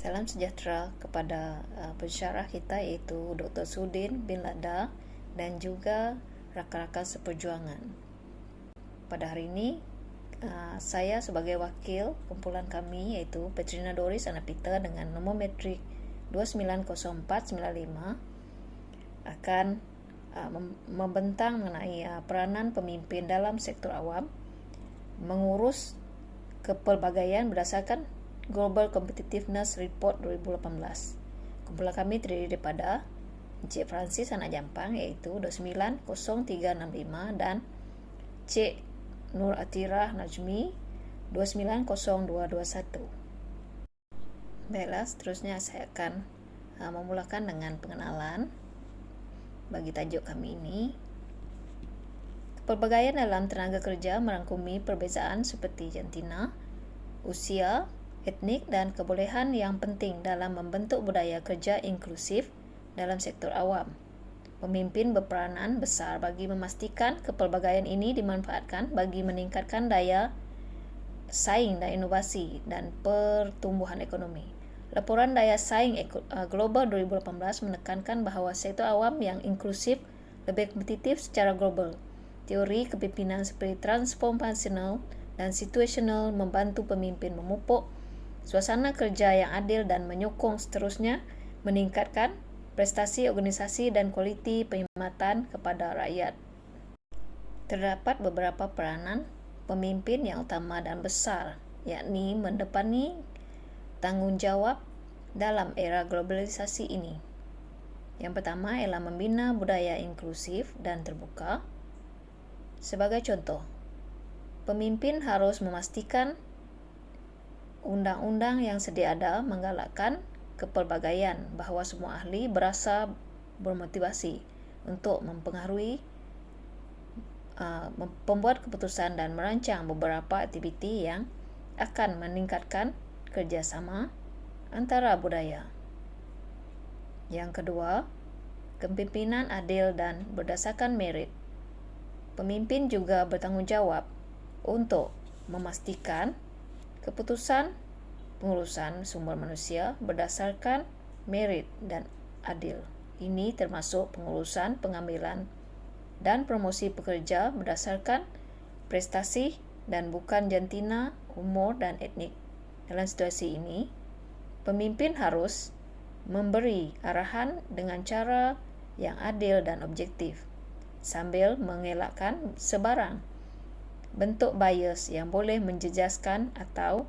Salam sejahtera kepada uh, pensyarah kita iaitu Dr. Sudin bin Lada dan juga rakan-rakan seperjuangan. Pada hari ini, uh, saya sebagai wakil kumpulan kami iaitu Petrina Doris Anapita dengan nombor metrik 290495 akan uh, membentang mengenai uh, peranan pemimpin dalam sektor awam mengurus kepelbagaian berdasarkan Global Competitiveness Report 2018. Kumpulan kami terdiri daripada Encik Francis anak Jampang iaitu 290365 dan Cik Nur Atirah Najmi 290221. Baiklah, seterusnya saya akan uh, memulakan dengan pengenalan bagi tajuk kami ini. Pelbagaian dalam tenaga kerja merangkumi perbezaan seperti jantina, usia, etnik dan kebolehan yang penting dalam membentuk budaya kerja inklusif dalam sektor awam. Pemimpin berperanan besar bagi memastikan kepelbagaian ini dimanfaatkan bagi meningkatkan daya saing dan inovasi dan pertumbuhan ekonomi. Laporan daya saing uh, global 2018 menekankan bahawa sektor awam yang inklusif lebih kompetitif secara global. Teori kepimpinan seperti transformational dan situational membantu pemimpin memupuk suasana kerja yang adil dan menyokong seterusnya meningkatkan prestasi organisasi dan kualiti perkhidmatan kepada rakyat. Terdapat beberapa peranan pemimpin yang utama dan besar, yakni mendepani tanggungjawab dalam era globalisasi ini. Yang pertama ialah membina budaya inklusif dan terbuka. Sebagai contoh, pemimpin harus memastikan undang-undang yang sedia ada menggalakkan kepelbagaian bahawa semua ahli berasa bermotivasi untuk mempengaruhi uh, pembuat keputusan dan merancang beberapa aktiviti yang akan meningkatkan kerjasama antara budaya. Yang kedua, kepimpinan adil dan berdasarkan merit. Pemimpin juga bertanggungjawab untuk memastikan keputusan pengurusan sumber manusia berdasarkan merit dan adil. Ini termasuk pengurusan pengambilan dan promosi pekerja berdasarkan prestasi dan bukan jantina, umur dan etnik. Dalam situasi ini, pemimpin harus memberi arahan dengan cara yang adil dan objektif sambil mengelakkan sebarang bentuk bias yang boleh menjejaskan atau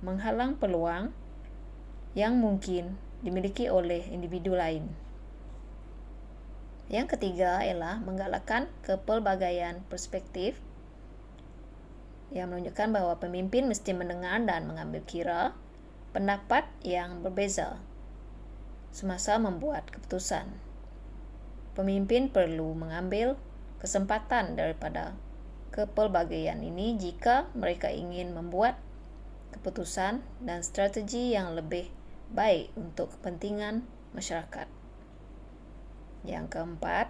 menghalang peluang yang mungkin dimiliki oleh individu lain. Yang ketiga ialah menggalakkan kepelbagaian perspektif yang menunjukkan bahawa pemimpin mesti mendengar dan mengambil kira pendapat yang berbeza semasa membuat keputusan. Pemimpin perlu mengambil kesempatan daripada kepelbagaian ini jika mereka ingin membuat keputusan dan strategi yang lebih baik untuk kepentingan masyarakat. Yang keempat,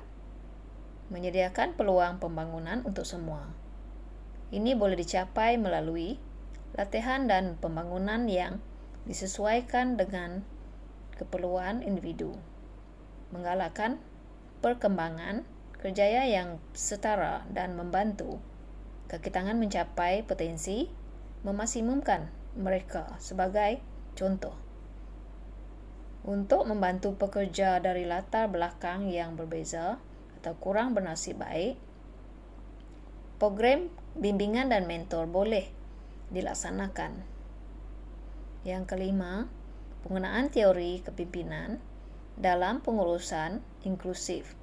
menyediakan peluang pembangunan untuk semua. Ini boleh dicapai melalui latihan dan pembangunan yang disesuaikan dengan keperluan individu. Menggalakkan perkembangan kerjaya yang setara dan membantu kaki tangan mencapai potensi memaksimumkan mereka sebagai contoh. Untuk membantu pekerja dari latar belakang yang berbeza atau kurang bernasib baik program bimbingan dan mentor boleh dilaksanakan. Yang kelima penggunaan teori kepimpinan dalam pengurusan inklusif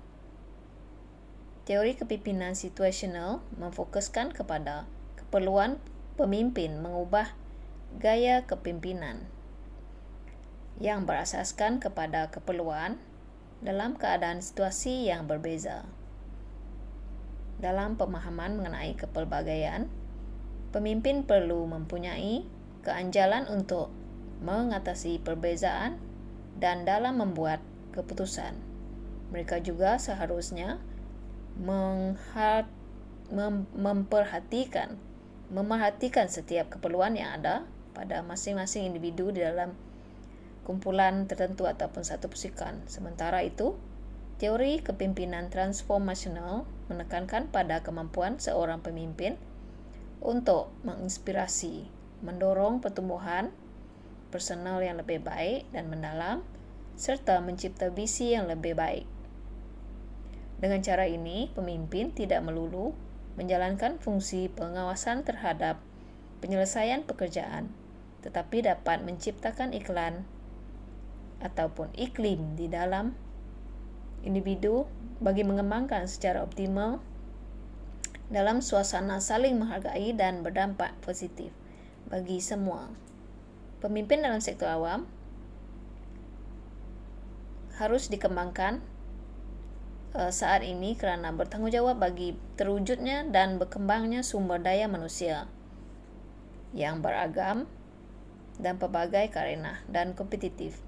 Teori kepimpinan situasional memfokuskan kepada keperluan pemimpin mengubah gaya kepimpinan yang berasaskan kepada keperluan dalam keadaan situasi yang berbeza. Dalam pemahaman mengenai kepelbagaian, pemimpin perlu mempunyai keanjalan untuk mengatasi perbezaan dan dalam membuat keputusan. Mereka juga seharusnya menghat, mem, memperhatikan memerhatikan setiap keperluan yang ada pada masing-masing individu di dalam kumpulan tertentu ataupun satu pusikan. Sementara itu, teori kepimpinan transformasional menekankan pada kemampuan seorang pemimpin untuk menginspirasi, mendorong pertumbuhan personal yang lebih baik dan mendalam serta mencipta visi yang lebih baik. Dengan cara ini, pemimpin tidak melulu menjalankan fungsi pengawasan terhadap penyelesaian pekerjaan, tetapi dapat menciptakan iklan ataupun iklim di dalam individu bagi mengembangkan secara optimal dalam suasana saling menghargai dan berdampak positif bagi semua. Pemimpin dalam sektor awam harus dikembangkan uh, saat ini kerana bertanggungjawab bagi terwujudnya dan berkembangnya sumber daya manusia yang beragam dan pelbagai karena dan kompetitif.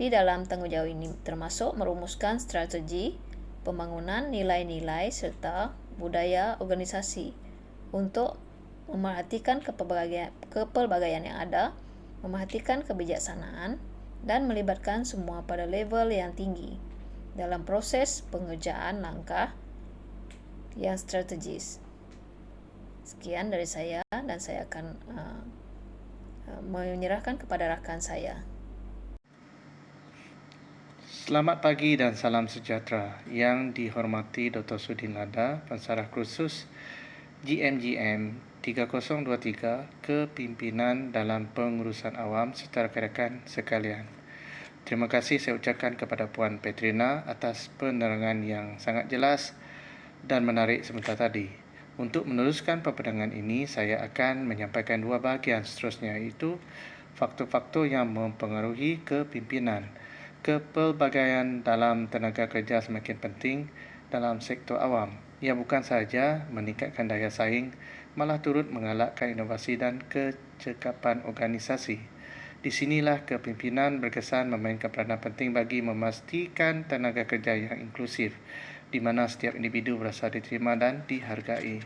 Di dalam tanggungjawab ini termasuk merumuskan strategi pembangunan nilai-nilai serta budaya organisasi untuk memerhatikan kepelbagaian yang ada, memerhatikan kebijaksanaan dan melibatkan semua pada level yang tinggi dalam proses pengerjaan langkah yang strategis. Sekian dari saya dan saya akan uh, uh, menyerahkan kepada rakan saya. Selamat pagi dan salam sejahtera yang dihormati Dr. Sudin Lada, Pensarah Khusus GMGM 3023 Kepimpinan dalam Pengurusan Awam serta rekan sekalian. Terima kasih saya ucapkan kepada Puan Petrina atas penerangan yang sangat jelas dan menarik sebentar tadi. Untuk meneruskan perpandangan ini, saya akan menyampaikan dua bahagian seterusnya iaitu faktor-faktor yang mempengaruhi kepimpinan. Kepelbagaian dalam tenaga kerja semakin penting dalam sektor awam. Ia bukan sahaja meningkatkan daya saing malah turut mengalakkan inovasi dan kecekapan organisasi. Di sinilah kepimpinan berkesan memainkan peranan penting bagi memastikan tenaga kerja yang inklusif di mana setiap individu berasa diterima dan dihargai.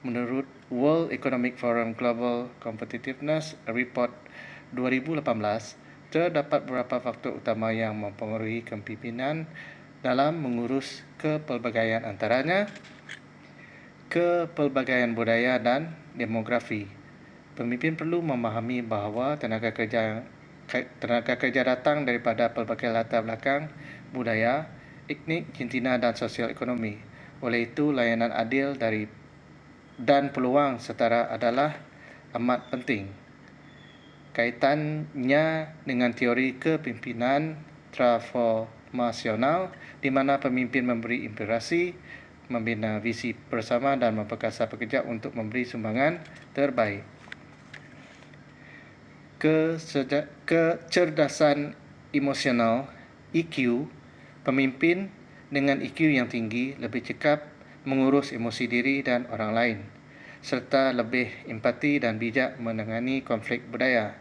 Menurut World Economic Forum Global Competitiveness Report 2018, terdapat beberapa faktor utama yang mempengaruhi kepimpinan dalam mengurus kepelbagaian antaranya kepelbagaian budaya dan demografi. Pemimpin perlu memahami bahawa tenaga kerja tenaga kerja datang daripada pelbagai latar belakang budaya, etnik, jentina dan sosial ekonomi. Oleh itu, layanan adil dari dan peluang setara adalah amat penting. Kaitannya dengan teori kepimpinan transformasional di mana pemimpin memberi inspirasi, membina visi bersama dan memperkasa pekerja untuk memberi sumbangan terbaik. Kecerdasan emosional EQ pemimpin dengan EQ yang tinggi lebih cekap mengurus emosi diri dan orang lain serta lebih empati dan bijak menangani konflik budaya.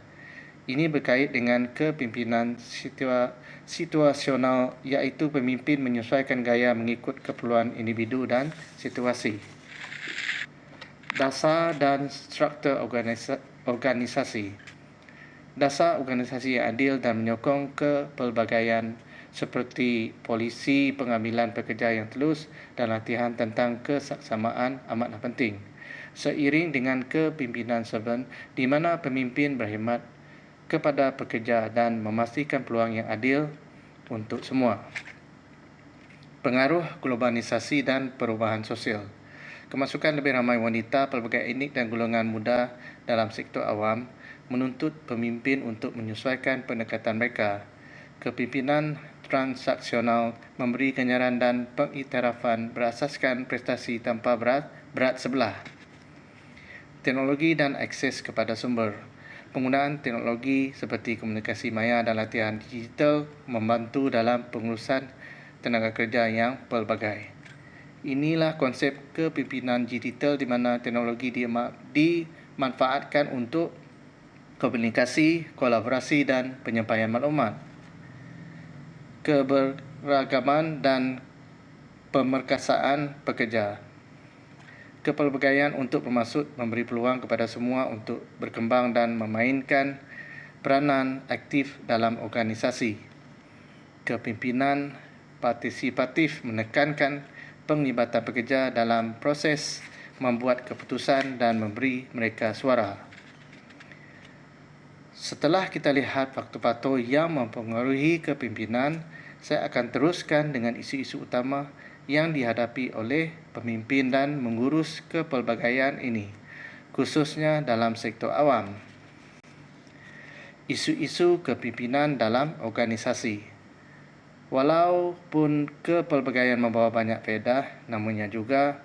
Ini berkait dengan kepimpinan situa situasional iaitu pemimpin menyesuaikan gaya mengikut keperluan individu dan situasi. Dasar dan struktur organisa organisasi. Dasar organisasi yang adil dan menyokong kepelbagaian seperti polisi pengambilan pekerja yang telus dan latihan tentang kesaksamaan amatlah penting. Seiring dengan kepimpinan serban di mana pemimpin berkhidmat kepada pekerja dan memastikan peluang yang adil untuk semua. Pengaruh globalisasi dan perubahan sosial. Kemasukan lebih ramai wanita, pelbagai etnik dan golongan muda dalam sektor awam menuntut pemimpin untuk menyesuaikan pendekatan mereka. Kepimpinan transaksional memberi kenyaran dan pengiktirafan berasaskan prestasi tanpa berat, berat sebelah. Teknologi dan akses kepada sumber penggunaan teknologi seperti komunikasi maya dan latihan digital membantu dalam pengurusan tenaga kerja yang pelbagai. Inilah konsep kepimpinan digital di mana teknologi dimanfaatkan untuk komunikasi, kolaborasi dan penyampaian maklumat. Keberagaman dan pemerkasaan pekerja kepelbagaian untuk bermaksud memberi peluang kepada semua untuk berkembang dan memainkan peranan aktif dalam organisasi. Kepimpinan partisipatif menekankan penglibatan pekerja dalam proses membuat keputusan dan memberi mereka suara. Setelah kita lihat faktor-faktor yang mempengaruhi kepimpinan, saya akan teruskan dengan isu-isu utama yang dihadapi oleh pemimpin dan mengurus kepelbagaian ini, khususnya dalam sektor awam. Isu-isu kepimpinan dalam organisasi. Walaupun kepelbagaian membawa banyak faedah, namunnya juga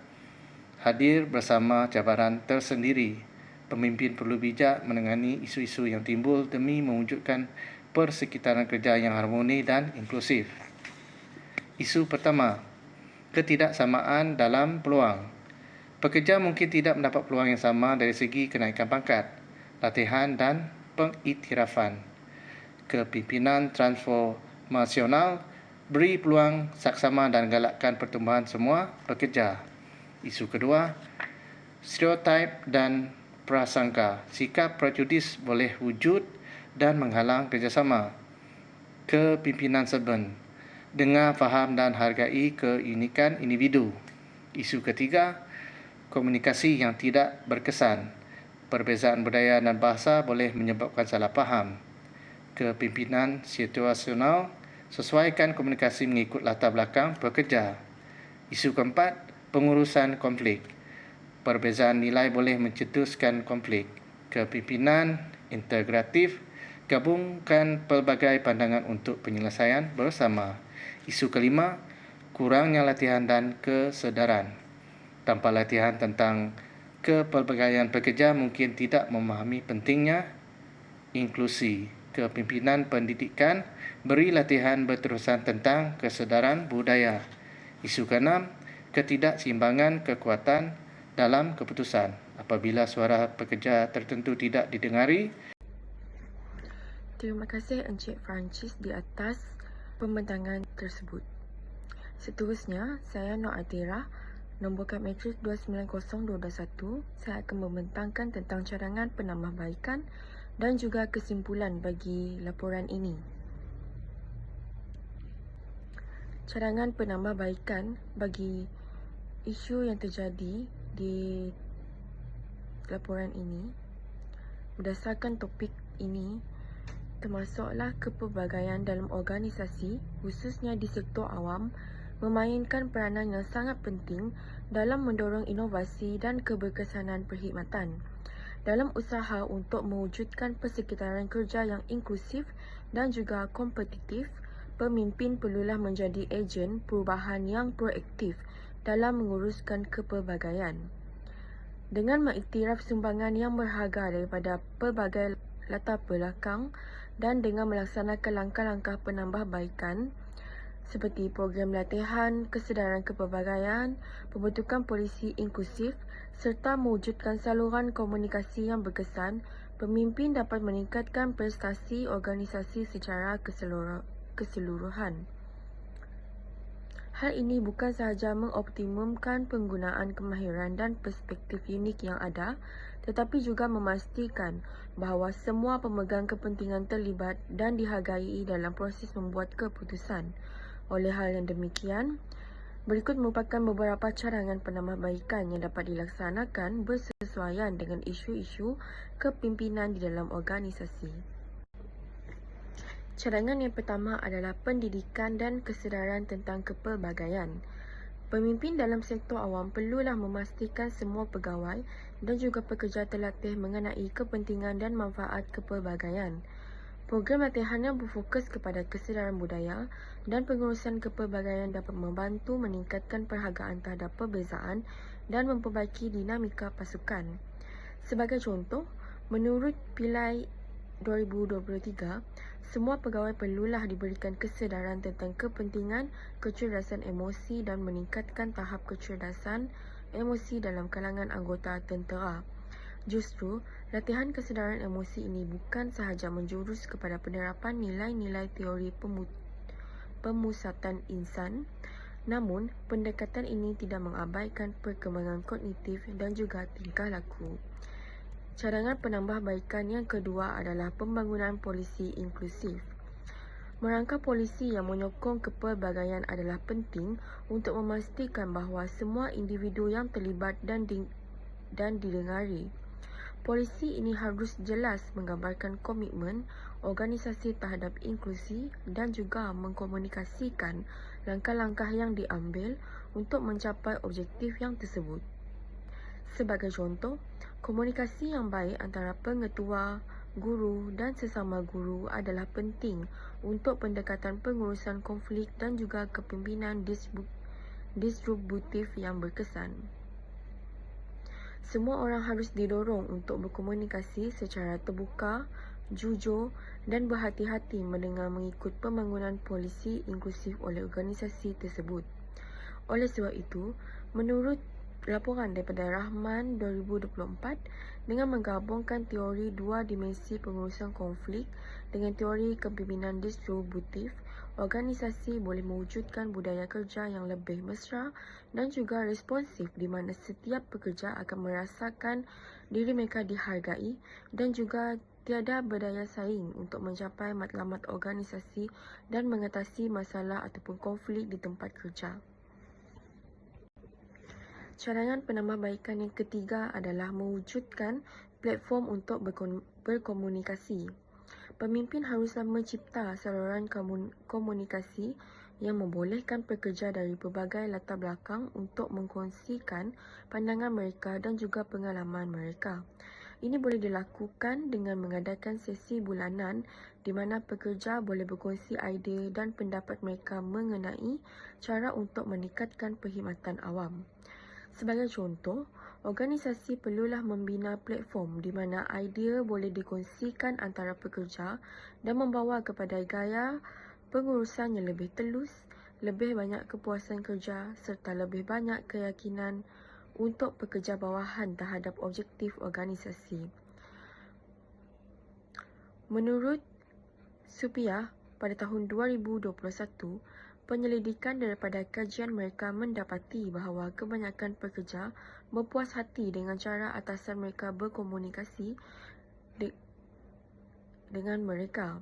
hadir bersama cabaran tersendiri pemimpin perlu bijak menangani isu-isu yang timbul demi mewujudkan persekitaran kerja yang harmoni dan inklusif. Isu pertama, ketidaksamaan dalam peluang. Pekerja mungkin tidak mendapat peluang yang sama dari segi kenaikan pangkat, latihan dan pengiktirafan. Kepimpinan transformasional beri peluang saksama dan galakkan pertumbuhan semua pekerja. Isu kedua, stereotip dan prasangka, sikap prejudis boleh wujud dan menghalang kerjasama. Kepimpinan seben, dengar, faham dan hargai keunikan individu. Isu ketiga, komunikasi yang tidak berkesan. Perbezaan budaya dan bahasa boleh menyebabkan salah faham. Kepimpinan situasional, sesuaikan komunikasi mengikut latar belakang pekerja. Isu keempat, pengurusan konflik perbezaan nilai boleh mencetuskan konflik. Kepimpinan integratif gabungkan pelbagai pandangan untuk penyelesaian bersama. Isu kelima, kurangnya latihan dan kesedaran. Tanpa latihan tentang kepelbagaian pekerja mungkin tidak memahami pentingnya inklusi. Kepimpinan pendidikan beri latihan berterusan tentang kesedaran budaya. Isu keenam, ketidakseimbangan kekuatan dalam keputusan apabila suara pekerja tertentu tidak didengari. Terima kasih Encik Francis di atas pembentangan tersebut. Seterusnya, saya Nur Atira, nombor kad matrik 290221. Saya akan membentangkan tentang cadangan penambahbaikan dan juga kesimpulan bagi laporan ini. Cadangan penambahbaikan bagi isu yang terjadi di laporan ini berdasarkan topik ini termasuklah kepelbagaian dalam organisasi khususnya di sektor awam memainkan peranan yang sangat penting dalam mendorong inovasi dan keberkesanan perkhidmatan. Dalam usaha untuk mewujudkan persekitaran kerja yang inklusif dan juga kompetitif pemimpin perlulah menjadi ejen perubahan yang proaktif dalam menguruskan kepelbagaian. Dengan mengiktiraf sumbangan yang berharga daripada pelbagai latar belakang dan dengan melaksanakan langkah-langkah penambahbaikan seperti program latihan, kesedaran kepelbagaian, pembentukan polisi inklusif serta mewujudkan saluran komunikasi yang berkesan, pemimpin dapat meningkatkan prestasi organisasi secara keseluruhan. Hal ini bukan sahaja mengoptimumkan penggunaan kemahiran dan perspektif unik yang ada, tetapi juga memastikan bahawa semua pemegang kepentingan terlibat dan dihargai dalam proses membuat keputusan. Oleh hal yang demikian, berikut merupakan beberapa cadangan penambahbaikan yang dapat dilaksanakan bersesuaian dengan isu-isu kepimpinan di dalam organisasi. Cadangan yang pertama adalah pendidikan dan kesedaran tentang kepelbagaian. Pemimpin dalam sektor awam perlulah memastikan semua pegawai dan juga pekerja terlatih mengenai kepentingan dan manfaat kepelbagaian. Program latihan yang berfokus kepada kesedaran budaya dan pengurusan kepelbagaian dapat membantu meningkatkan perhargaan terhadap perbezaan dan memperbaiki dinamika pasukan. Sebagai contoh, menurut Pilai 2023, semua pegawai perlulah diberikan kesedaran tentang kepentingan kecerdasan emosi dan meningkatkan tahap kecerdasan emosi dalam kalangan anggota tentera. Justru, latihan kesedaran emosi ini bukan sahaja menjurus kepada penerapan nilai-nilai teori pemusatan insan, namun pendekatan ini tidak mengabaikan perkembangan kognitif dan juga tingkah laku. Cadangan penambahbaikan yang kedua adalah pembangunan polisi inklusif. Merangka polisi yang menyokong kepelbagaian adalah penting untuk memastikan bahawa semua individu yang terlibat dan di, dan didengari. Polisi ini harus jelas menggambarkan komitmen organisasi terhadap inklusi dan juga mengkomunikasikan langkah-langkah yang diambil untuk mencapai objektif yang tersebut. Sebagai contoh, komunikasi yang baik antara pengetua, guru dan sesama guru adalah penting untuk pendekatan pengurusan konflik dan juga kepimpinan distributif yang berkesan. Semua orang harus didorong untuk berkomunikasi secara terbuka, jujur dan berhati-hati mendengar mengikut pembangunan polisi inklusif oleh organisasi tersebut. Oleh sebab itu, menurut laporan daripada Rahman 2024 dengan menggabungkan teori dua dimensi pengurusan konflik dengan teori kepimpinan distributif, organisasi boleh mewujudkan budaya kerja yang lebih mesra dan juga responsif di mana setiap pekerja akan merasakan diri mereka dihargai dan juga tiada berdaya saing untuk mencapai matlamat organisasi dan mengatasi masalah ataupun konflik di tempat kerja. Cadangan penambahbaikan yang ketiga adalah mewujudkan platform untuk berkomunikasi. Pemimpin haruslah mencipta saluran komunikasi yang membolehkan pekerja dari pelbagai latar belakang untuk mengkongsikan pandangan mereka dan juga pengalaman mereka. Ini boleh dilakukan dengan mengadakan sesi bulanan di mana pekerja boleh berkongsi idea dan pendapat mereka mengenai cara untuk meningkatkan perkhidmatan awam. Sebagai contoh, organisasi perlulah membina platform di mana idea boleh dikongsikan antara pekerja dan membawa kepada gaya pengurusan yang lebih telus, lebih banyak kepuasan kerja serta lebih banyak keyakinan untuk pekerja bawahan terhadap objektif organisasi. Menurut Supiah, pada tahun 2021, Penyelidikan daripada kajian mereka mendapati bahawa kebanyakan pekerja berpuas hati dengan cara atasan mereka berkomunikasi de- dengan mereka.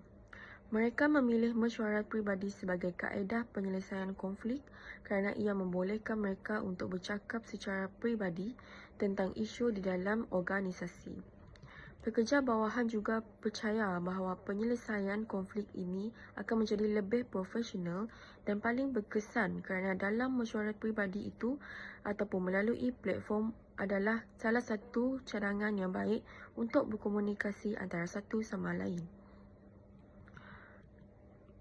Mereka memilih mesyuarat peribadi sebagai kaedah penyelesaian konflik kerana ia membolehkan mereka untuk bercakap secara peribadi tentang isu di dalam organisasi. Pekerja bawahan juga percaya bahawa penyelesaian konflik ini akan menjadi lebih profesional dan paling berkesan kerana dalam mesyuarat peribadi itu ataupun melalui platform adalah salah satu cadangan yang baik untuk berkomunikasi antara satu sama lain.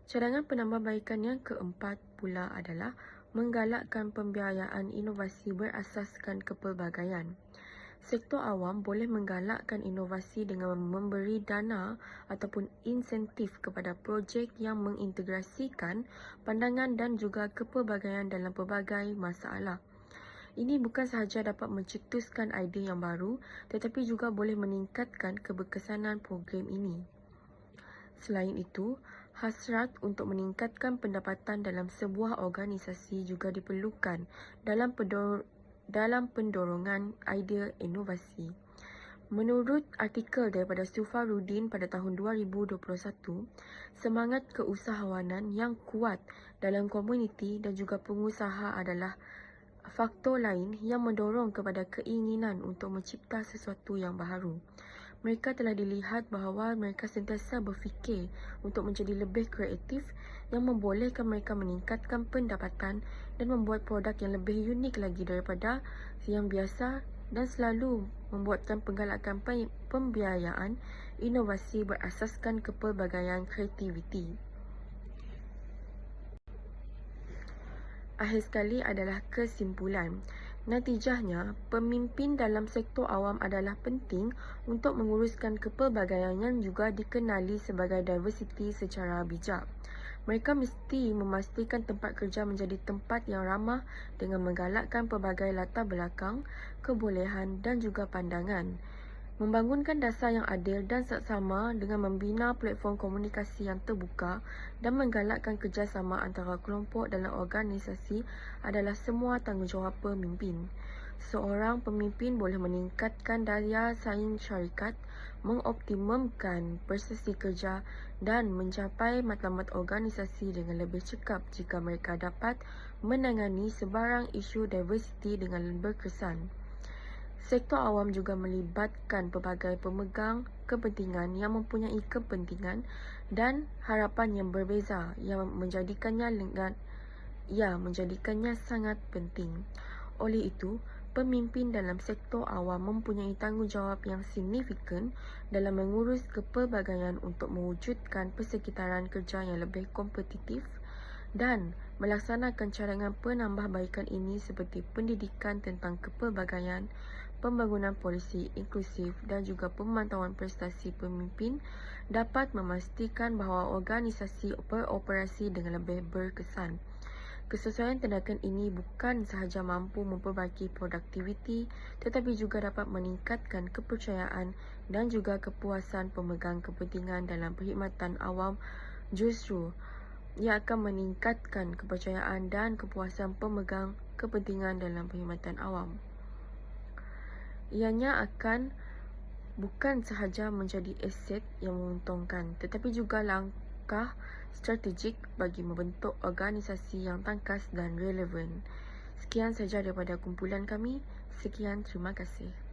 Cadangan penambahbaikan yang keempat pula adalah menggalakkan pembiayaan inovasi berasaskan kepelbagaian. Sektor awam boleh menggalakkan inovasi dengan memberi dana ataupun insentif kepada projek yang mengintegrasikan pandangan dan juga kepelbagaian dalam pelbagai masalah. Ini bukan sahaja dapat mencetuskan idea yang baru tetapi juga boleh meningkatkan keberkesanan program ini. Selain itu, hasrat untuk meningkatkan pendapatan dalam sebuah organisasi juga diperlukan dalam dalam pendorongan idea inovasi. Menurut artikel daripada Sufarudin pada tahun 2021, semangat keusahawanan yang kuat dalam komuniti dan juga pengusaha adalah faktor lain yang mendorong kepada keinginan untuk mencipta sesuatu yang baharu mereka telah dilihat bahawa mereka sentiasa berfikir untuk menjadi lebih kreatif yang membolehkan mereka meningkatkan pendapatan dan membuat produk yang lebih unik lagi daripada yang biasa dan selalu membuatkan penggalakan pembiayaan inovasi berasaskan kepelbagaian kreativiti. Akhir sekali adalah kesimpulan. Natijahnya, pemimpin dalam sektor awam adalah penting untuk menguruskan kepelbagaian yang juga dikenali sebagai diversity secara bijak. Mereka mesti memastikan tempat kerja menjadi tempat yang ramah dengan menggalakkan pelbagai latar belakang, kebolehan dan juga pandangan. Membangunkan dasar yang adil dan saksama dengan membina platform komunikasi yang terbuka dan menggalakkan kerjasama antara kelompok dalam organisasi adalah semua tanggungjawab pemimpin. Seorang pemimpin boleh meningkatkan daya saing syarikat, mengoptimumkan prestasi kerja dan mencapai matlamat organisasi dengan lebih cekap jika mereka dapat menangani sebarang isu diversiti dengan berkesan. Sektor awam juga melibatkan pelbagai pemegang kepentingan yang mempunyai kepentingan dan harapan yang berbeza yang menjadikannya dengan ya menjadikannya sangat penting. Oleh itu, pemimpin dalam sektor awam mempunyai tanggungjawab yang signifikan dalam mengurus kepelbagaian untuk mewujudkan persekitaran kerja yang lebih kompetitif dan melaksanakan cadangan penambahbaikan ini seperti pendidikan tentang kepelbagaian, pembangunan polisi inklusif dan juga pemantauan prestasi pemimpin dapat memastikan bahawa organisasi beroperasi dengan lebih berkesan. Kesesuaian tindakan ini bukan sahaja mampu memperbaiki produktiviti tetapi juga dapat meningkatkan kepercayaan dan juga kepuasan pemegang kepentingan dalam perkhidmatan awam justru ia akan meningkatkan kepercayaan dan kepuasan pemegang kepentingan dalam perkhidmatan awam ianya akan bukan sahaja menjadi aset yang menguntungkan tetapi juga langkah strategik bagi membentuk organisasi yang tangkas dan relevan. Sekian saja daripada kumpulan kami. Sekian, terima kasih.